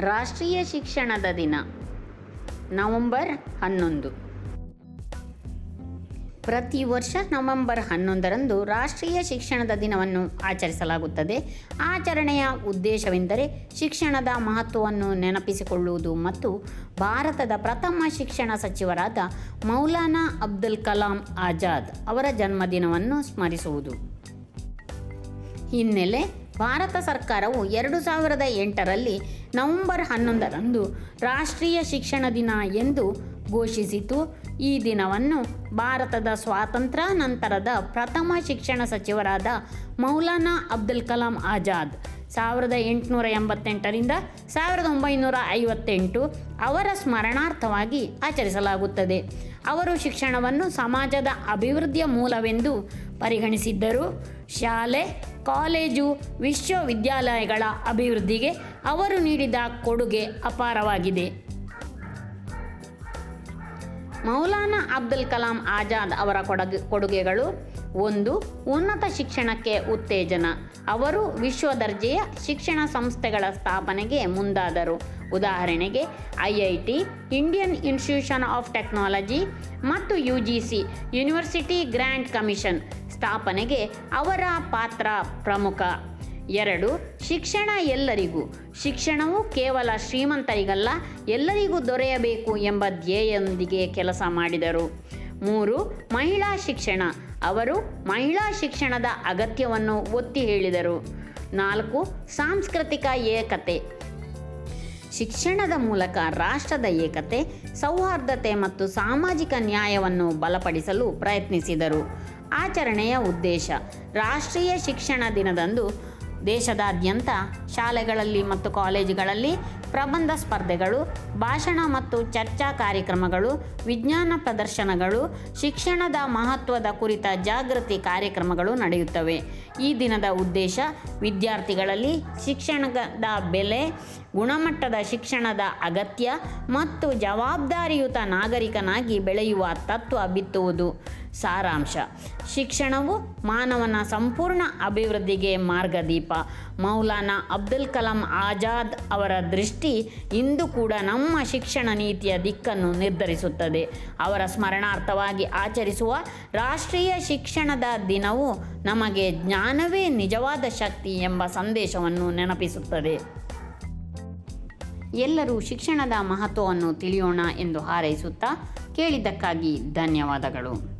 ರಾಷ್ಟ್ರೀಯ ಶಿಕ್ಷಣದ ದಿನ, ನವೆಂಬರ್ ಹನ್ನೊಂದು. ಪ್ರತಿ ವರ್ಷ ನವೆಂಬರ್ ಹನ್ನೊಂದರಂದು ರಾಷ್ಟ್ರೀಯ ಶಿಕ್ಷಣದ ದಿನವನ್ನು ಆಚರಿಸಲಾಗುತ್ತದೆ. ಆಚರಣೆಯ ಉದ್ದೇಶವೆಂದರೆ ಶಿಕ್ಷಣದ ಮಹತ್ವವನ್ನು ನೆನಪಿಸಿಕೊಳ್ಳುವುದು ಮತ್ತು ಭಾರತದ ಪ್ರಥಮ ಶಿಕ್ಷಣ ಸಚಿವರಾದ ಮೌಲಾನಾ ಅಬ್ದುಲ್ ಕಲಾಂ ಆಜಾದ್ ಅವರ ಜನ್ಮದಿನವನ್ನು ಸ್ಮರಿಸುವುದು. ಹಿನ್ನೆಲೆ ಭಾರತ ಸರ್ಕಾರವು ಎರಡು ಸಾವಿರದ ಎಂಟರಲ್ಲಿ ನವೆಂಬರ್ ಹನ್ನೊಂದರಂದು ರಾಷ್ಟ್ರೀಯ ಶಿಕ್ಷಣ ದಿನ ಎಂದು ಘೋಷಿಸಿತು. ಈ ದಿನವನ್ನು ಭಾರತದ ಸ್ವಾತಂತ್ರ್ಯ ನಂತರದ ಪ್ರಥಮ ಶಿಕ್ಷಣ ಸಚಿವರಾದ ಮೌಲಾನಾ ಅಬ್ದುಲ್ ಕಲಾಂ ಆಜಾದ್ ಸಾವಿರದ ಎಂಟುನೂರ ಎಂಬತ್ತೆಂಟರಿಂದ ಸಾವಿರದ ಒಂಬೈನೂರ ಐವತ್ತೆಂಟು ಅವರ ಸ್ಮರಣಾರ್ಥವಾಗಿ ಆಚರಿಸಲಾಗುತ್ತದೆ. ಅವರು ಶಿಕ್ಷಣವನ್ನು ಸಮಾಜದ ಅಭಿವೃದ್ಧಿಯ ಮೂಲವೆಂದು ಪರಿಗಣಿಸಿದ್ದರು. ಶಾಲೆ, ಕಾಲೇಜು, ವಿಶ್ವವಿದ್ಯಾಲಯಗಳ ಅಭಿವೃದ್ಧಿಗೆ ಅವರು ನೀಡಿದ ಕೊಡುಗೆ ಅಪಾರವಾಗಿದೆ. ಮೌಲಾನಾ ಅಬ್ದುಲ್ ಕಲಾಂ ಆಜಾದ್ ಅವರ ಕೊಡಗೆ, ಕೊಡುಗೆಗಳು. ಒಂದು, ಉನ್ನತ ಶಿಕ್ಷಣಕ್ಕೆ ಉತ್ತೇಜನ. ಅವರು ವಿಶ್ವ ದರ್ಜೆಯ ಶಿಕ್ಷಣ ಸಂಸ್ಥೆಗಳ ಸ್ಥಾಪನೆಗೆ ಮುಂದಾದರು. ಉದಾಹರಣೆಗೆ I I T Indian institution of technology ಮತ್ತು U G C university grand commission ಸ್ಥಾಪನೆಗೆ ಅವರ ಪಾತ್ರ ಪ್ರಮುಖ. ಎರಡು, ಶಿಕ್ಷಣ ಎಲ್ಲರಿಗೂ. ಶಿಕ್ಷಣವು ಕೇವಲ ಶ್ರೀಮಂತರಿಗಲ್ಲ, ಎಲ್ಲರಿಗೂ ದೊರೆಯಬೇಕು ಎಂಬ ಧ್ಯೇಯದೊಂದಿಗೆ ಕೆಲಸ ಮಾಡಿದರು. ಮೂರು, ಮಹಿಳಾ ಶಿಕ್ಷಣ. ಅವರು ಮಹಿಳಾ ಶಿಕ್ಷಣದ ಅಗತ್ಯವನ್ನು ಒತ್ತಿ ಹೇಳಿದರು. ನಾಲ್ಕು, ಸಾಂಸ್ಕೃತಿಕ ಏಕತೆ. ಶಿಕ್ಷಣದ ಮೂಲಕ ರಾಷ್ಟ್ರದ ಏಕತೆ, ಸೌಹಾರ್ದತೆ ಮತ್ತು ಸಾಮಾಜಿಕ ನ್ಯಾಯವನ್ನು ಬಲಪಡಿಸಲು ಪ್ರಯತ್ನಿಸಿದರು. ಆಚರಣೆಯ ಉದ್ದೇಶ, ರಾಷ್ಟ್ರೀಯ ಶಿಕ್ಷಣ ದಿನದಂದು ದೇಶದಾದ್ಯಂತ ಶಾಲೆಗಳಲ್ಲಿ ಮತ್ತು ಕಾಲೇಜುಗಳಲ್ಲಿ ಪ್ರಬಂಧ ಸ್ಪರ್ಧೆಗಳು, ಭಾಷಣ ಮತ್ತು ಚರ್ಚಾ ಕಾರ್ಯಕ್ರಮಗಳು, ವಿಜ್ಞಾನ ಪ್ರದರ್ಶನಗಳು, ಶಿಕ್ಷಣದ ಮಹತ್ವದ ಕುರಿತ ಜಾಗೃತಿ ಕಾರ್ಯಕ್ರಮಗಳು ನಡೆಯುತ್ತವೆ. ಈ ದಿನದ ಉದ್ದೇಶ, ವಿದ್ಯಾರ್ಥಿಗಳಲ್ಲಿ ಶಿಕ್ಷಣದ ಬೆಲೆ, ಗುಣಮಟ್ಟದ ಶಿಕ್ಷಣದ ಅಗತ್ಯ ಮತ್ತು ಜವಾಬ್ದಾರಿಯುತ ನಾಗರಿಕನಾಗಿ ಬೆಳೆಯುವ ತತ್ವ ಬಿತ್ತುವುದು. ಸಾರಾಂಶ. ಶಿಕ್ಷಣವು ಮಾನವನ ಸಂಪೂರ್ಣ ಅಭಿವೃದ್ಧಿಗೆ ಮಾರ್ಗದೀಪ. ಮೌಲಾನಾ ಅಬ್ದುಲ್ ಕಲಾಂ ಆಜಾದ್ ಅವರ ದೃಷ್ಟಿ ಇಂದು ಕೂಡ ನಮ್ಮ ಶಿಕ್ಷಣ ನೀತಿಯ ದಿಕ್ಕನ್ನು ನಿರ್ಧರಿಸುತ್ತದೆ. ಅವರ ಸ್ಮರಣಾರ್ಥವಾಗಿ ಆಚರಿಸುವ ರಾಷ್ಟ್ರೀಯ ಶಿಕ್ಷಣದ ದಿನವು ನಮಗೆ ಜ್ಞಾನವೇ ನಿಜವಾದ ಶಕ್ತಿ ಎಂಬ ಸಂದೇಶವನ್ನು ನೆನಪಿಸುತ್ತದೆ. ಎಲ್ಲರೂ ಶಿಕ್ಷಣದ ಮಹತ್ವವನ್ನು ತಿಳಿಯೋಣ ಎಂದು ಹಾರೈಸುತ್ತಾ ಕೇಳಿದ್ದಕ್ಕಾಗಿ ಧನ್ಯವಾದಗಳು.